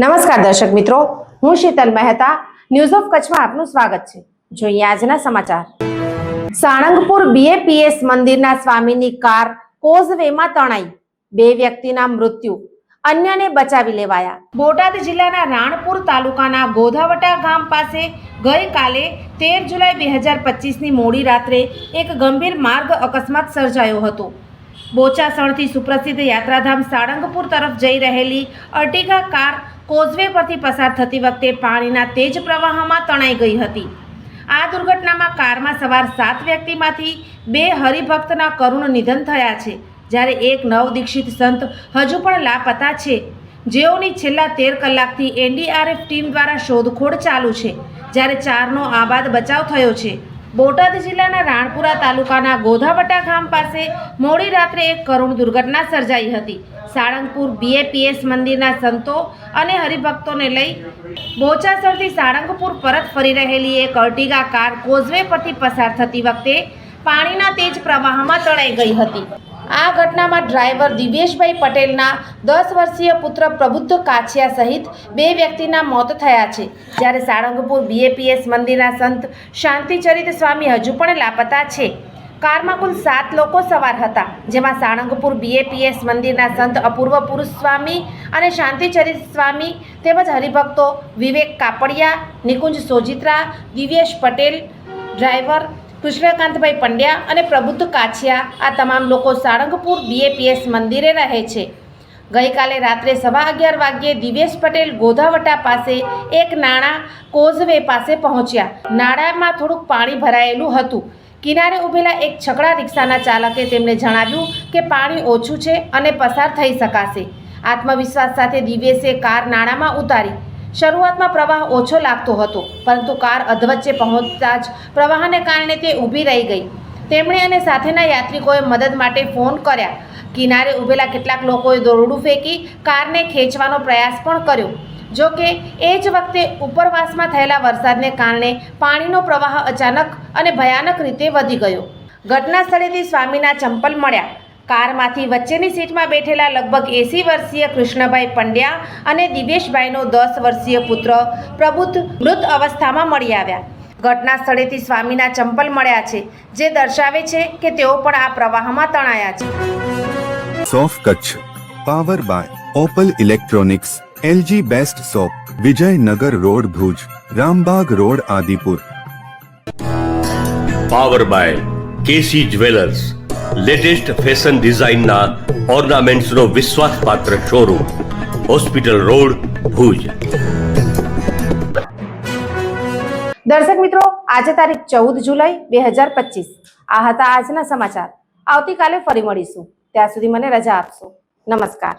નમસ્કાર દર્શક મિત્રો, હું શીતલ મહેતા ન્યૂઝ ઓફ કચ્છમાં આપનું સ્વાગત છે. જોઈએ આજના સમાચાર. સાણંગપુર બીએપીએસ મંદિરના સ્વામીની કાર કોઝવેમાં તણાઈ. બે વ્યક્તિના મૃત્યુ, અન્યને બચાવી લેવાયા. બોટાદ જિલ્લાના રાણપુર તાલુકાના ગોધાવટા ગામ પાસે ગઈકાલે તેર જુલાઈ બે હજાર પચીસની મોડી રાત્રે એક ગંભીર માર્ગ અકસ્માત સર્જાયો હતો. બોચાસણથી સુપ્રસિદ્ધ યાત્રાધામ સાળંગપુર તરફ જઈ રહેલી અર્ટિગા કાર કોઝવે પરથી પસાર થતી વખતે પાણીના તેજ પ્રવાહમાં તણાઈ ગઈ હતી. આ દુર્ઘટનામાં કારમાં સવાર સાત વ્યક્તિમાંથી બે હરિભક્તના કરુણ નિધન થયા છે, જ્યારે એક નવદીક્ષિત સંત હજુ પણ લાપતા છે. જેઓની છેલ્લા તેર કલાકથી એનડીઆરએફ ટીમ દ્વારા શોધખોળ ચાલુ છે, જ્યારે ચારનો આબાદ બચાવ થયો છે. બોટાદ જિલ્લાના રાણપુરા તાલુકાના ગોધાવટા ગામ પાસે મોડી રાત્રે એક કરુણ દુર્ઘટના સર્જાઈ હતી. સાળંગપુર બીએપીએસ મંદિરના સંતો અને હરિભક્તોને લઈ બોચાસરથી સાળંગપુર પરત ફરી રહેલી એક અર્ટિગા કાર કોઝવે પરથી પસાર થતી વખતે પાણીના તેજ પ્રવાહમાં તણાઈ ગઈ હતી. આ ઘટનામાં ડ્રાઈવર દિવેશભાઈ પટેલના દસ વર્ષીય પુત્ર પ્રબુદ્ધ કાછિયા સહિત બે વ્યક્તિના મોત થયા છે. જ્યારે સાળંગપુર બીએપીએસ મંદિરના સંત શાંતિચરિત સ્વામી હજુ પણ લાપતા છે. કારમાં કુલ સાત લોકો સવાર હતા, જેમાં સાળંગપુર બીએપીએસ મંદિરના સંત અપૂર્વ પુરુષ સ્વામી અને શાંતિચરિત સ્વામી તેમજ હરિભક્તો વિવેક કાપડિયા, નિકુંજ સોજિત્રા, દિવ્યેશ પટેલ, ડ્રાઈવર કૃષ્ણકાંતભાઈ પંડ્યા અને પ્રબુદ્ધ કાછિયા આ તમામ લોકો સાળંગપુર બીએપીએસ મંદિરે રહે છે. ગઈકાલે રાત્રે સવા અગિયાર વાગ્યે દિવેશ પટેલ ગોધાવટા પાસે એક નાણાં કોઝવે પાસે પહોંચ્યા. નાળામાં થોડુંક પાણી ભરાયેલું હતું. કિનારે ઊભેલા એક છકડા રિક્ષાના ચાલકે તેમને જણાવ્યું કે પાણી ઓછું છે અને પસાર થઈ શકાશે. આત્મવિશ્વાસ સાથે દિવેશે કાર નાણામાં ઉતારી શરૂઆતમાં પ્રવાહ ઓછો લાગતો હતો, પરંતુ કાર અધવચ્ચે પહોંચતા જ પ્રવાહને કારણે તે ઊભી રહી ગઈ. તેમણે અને સાથેના યાત્રિકોએ મદદ માટે ફોન કર્યા. કિનારે ઊભેલા કેટલાક લોકોએ દોરડું ફેંકી કારને ખેંચવાનો પ્રયાસ પણ કર્યો. જો કે, એ જ વખતે ઉપરવાસમાં થયેલા વરસાદને કારણે પાણીનો પ્રવાહ અચાનક અને ભયાનક રીતે વધી ગયો. ઘટના સ્થળેથી સ્વામીના ચંપલ મળ્યા. કારમાંથી વચ્ચેની સીટમાં બેઠેલા લગભગ એંસી વર્ષીય કૃષ્ણભાઈ પંડ્યા અને દિવેશભાઈનો દસ વર્ષીય પુત્ર પ્રબુદ્ધ મૃત અવસ્થામાં મળી આવ્યા. ઘટના સ્થળેથી સ્વામીના ચંપલ મળ્યા છે જે દર્શાવે છે કે તેઓ પણ આ પ્રવાહમાં તણાયા છે. સોફ Kutch power by opal electronics LG best shop Vijaynagar road Bhuj Rambag road Adipur. Power by KC jewellers. Latest fashion ડિઝાઇનના ઓર્નામેન્ટ્સનો વિશ્વાસપાત્ર શોરૂમ હોસ્પિટલ રોડ ભુજ. દર્શક મિત્રો, આજે તારીખ ચૌદ જુલાઈ બે હજાર પચીસ. આ હતા આજના સમાચાર. આવતીકાલે ફરી મળીશું. ત્યાં સુધી મને રજા આપશો. નમસ્કાર.